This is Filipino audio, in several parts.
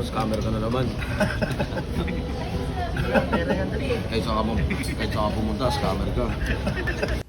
naman, scammer ka na naman. kahit saan ka, mo- kahit saan ka pumunta, scammer ka.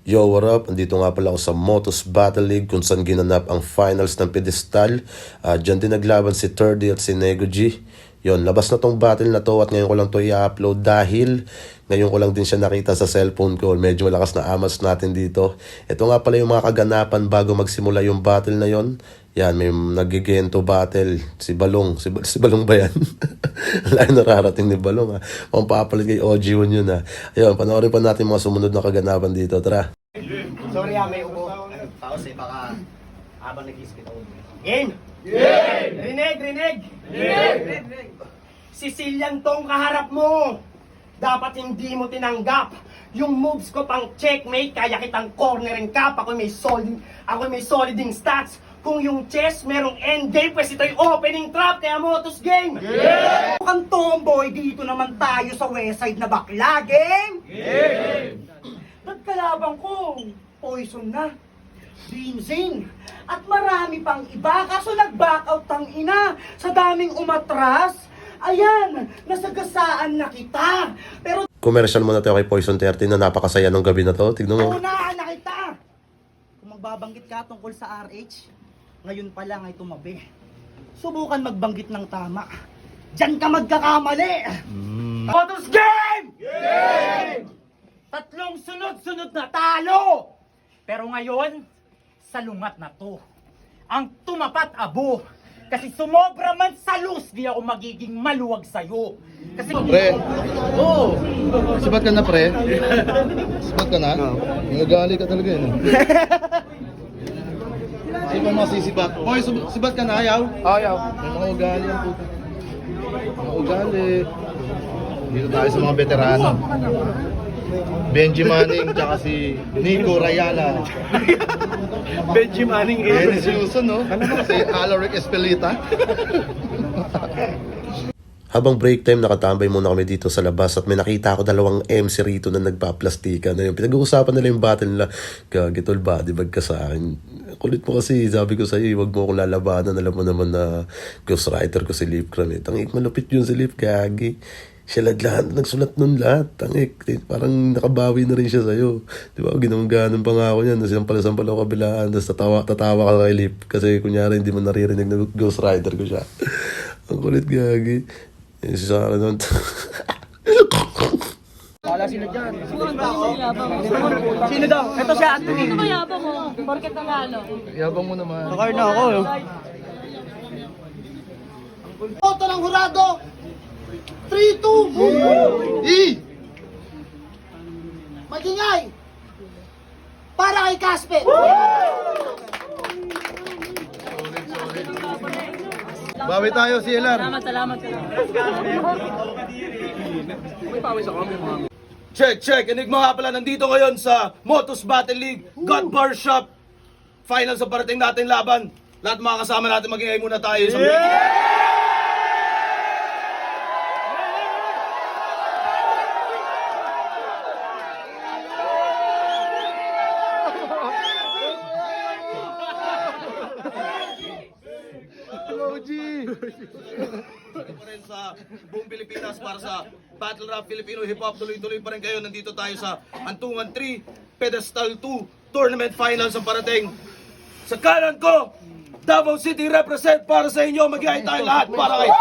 Yo, what up? Andito nga pala ako sa Motos Battle League kung saan ginanap ang finals ng pedestal. Uh, Diyan din naglaban si Turdy at si Nego G. Yon, labas na tong battle na to at ngayon ko lang to i-upload dahil ngayon ko lang din siya nakita sa cellphone ko. Medyo malakas na amas natin dito. Ito nga pala yung mga kaganapan bago magsimula yung battle na yon. Yan, may nagigento battle. Si Balong. Si, Ba- si Balong ba yan? Wala yung nararating ni Balong ha. Pampapalit kay OG1 yun ha. Ayun, panoorin pa natin mga sumunod na kaganapan dito. Tara. Sorry ah, may ubo. Ay, Pause eh, baka habang nag-ispit ako. Game! Game! Rinig, rinig! Rinig! Sicilian tong kaharap mo! Dapat hindi mo tinanggap yung moves ko pang checkmate kaya kitang cornering cap ako may solid ako may soliding stats kung yung chess merong endgame pwes ito yung opening trap kaya motos game yeah! Mukhang tomboy, dito naman tayo sa west side na bakla, game! Game! Nagkalabang ko, poison na, benzene, at marami pang iba, kaso nag-back out ang ina sa daming umatras. Ayan, nasagasaan na kita. Pero Commercial muna tayo kay Poison 30 na napakasaya nung gabi na to. Tignan mo. unahan na kita. Kung magbabanggit ka tungkol sa RH, ngayon pa lang ay tumabi. Subukan magbanggit ng tama. Diyan ka magkakamali. Motos game! Tatlong sunod-sunod na talo! Pero ngayon, salungat na to. Ang tumapat abo. Kasi sumobra man sa luz, di ako magiging maluwag sa'yo. Kasi... Pre. Oo. Sibat ka na, pre. Sibat ka na? Nagagali ka talaga yun. Hindi pa masisibat. Hoy, sub- sibat ka na, ayaw? Ayaw. May mga ugali ang puto. Mga ugali. Dito tayo sa mga veterano. Benji Manning, tsaka si Nico Rayala. Benji Manning Dennis Houston, no? Si Alaric Espelita. Habang break time, nakatambay muna kami dito sa labas at may nakita ako dalawang MC rito na nagpa-plastika na yun. Pinag-uusapan nila yung battle nila. Gagitol ba? Di bag ka sa akin? Kulit mo kasi, sabi ko sa'yo, wag mo akong lalabanan. Alam mo naman na ghostwriter ko si Lip Cram. Eh. Tangik, malupit yun si Lip, gagi. Siya lahat, nagsulat nun lahat. Eh, parang nakabawi na rin siya sa'yo. Di ba? Ginamaganan pa nga ako niyan. Tapos sampal-sampal ako kabilaan. Tapos tatawa, tatawa ka kay Lip. Kasi kunyari hindi mo naririnig na ghostwriter ko siya. Ang kulit gagi. Eh, si Sarah nun. Sino daw? Ito siya, Anthony. Ano mayabang mo? Porket nanalo. Yabang mo naman. Bakar na ako. Boto ng hurado! 3-2! E! Magingay! Para kay Casper! Bawi tayo, CLR. Salamat, salamat. Check, check. Enigma nga pala nandito ngayon sa Motos Battle League, God Bar Shop. Final sa parating natin laban. Lahat mga kasama natin magingay muna tayo sa OG! Ito pa rin sa buong Pilipinas para sa Battle Rap Filipino Hip Hop. Tuloy-tuloy pa rin kayo. Nandito tayo sa Antungan 3 Pedestal 2 Tournament Finals ang parating. Sa kanan ko, Davao City represent para sa inyo. Mag-iay tayo lahat para kay...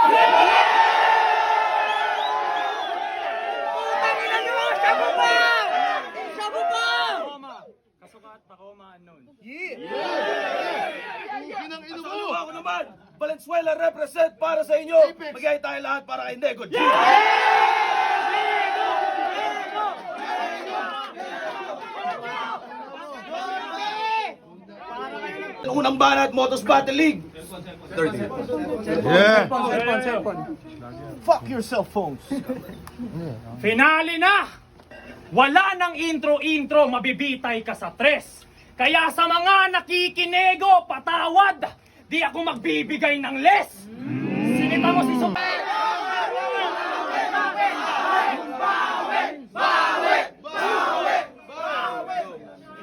Ginang ino mo! kaliwa ko naman, Valenzuela represent para sa inyo. Mag-iay tayo lahat para kay Nego. Ang unang banat, Motos Battle League. Yeah! Fuck your cell phones! Finale na! Wala nang intro-intro, mabibitay ka sa tres. Kaya sa mga nakikinego, patawad! Di ako magbibigay ng less! Sinita mo si!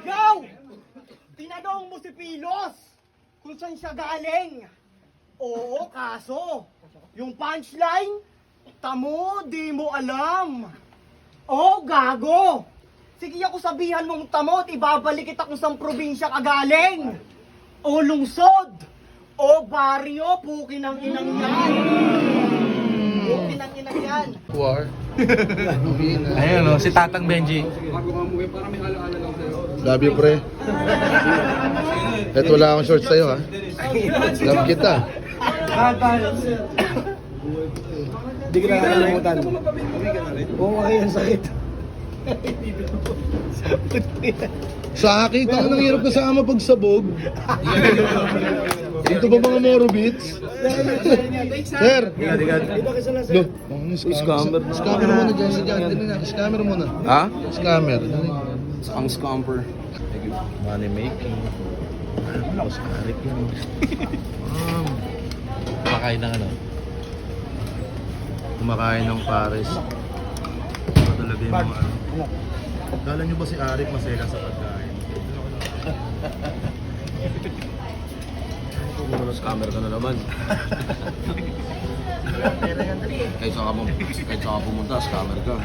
Yo! Tinanong mo si Pilos kung saan siya galing. Oo, kaso, Yung punchline, tamo, di mo alam. Oh, gago! Sige ako sabihan mong tamo at ibabalik kita kung saan probinsya ka galing. O lungsod. O baryo, pukin ang inang yan. Pukin ang inang yan. War. Ayun o, si Tatang Benji. Love you, pre. Kahit wala akong shorts sa'yo, ha? Love kita. Hindi ka nakakalimutan. Oo, okay, ang sakit. Sa akin, ang nang hirap kasama pagsabog. Dito ba mga Moro Beats? Sir! Lo, ang scammer. Scammer muna dyan sa dyan. Scammer muna. Ha? Scammer. Ang scamper. Money making. Wala ko sa karik yun. Kumakain ng ano? Kumakain ng Paris. Yung mga ano. Kala nyo ba si Arik masaya sa pagkain? Scammer ka na naman. kahit saan ka, pumunta, scammer ka.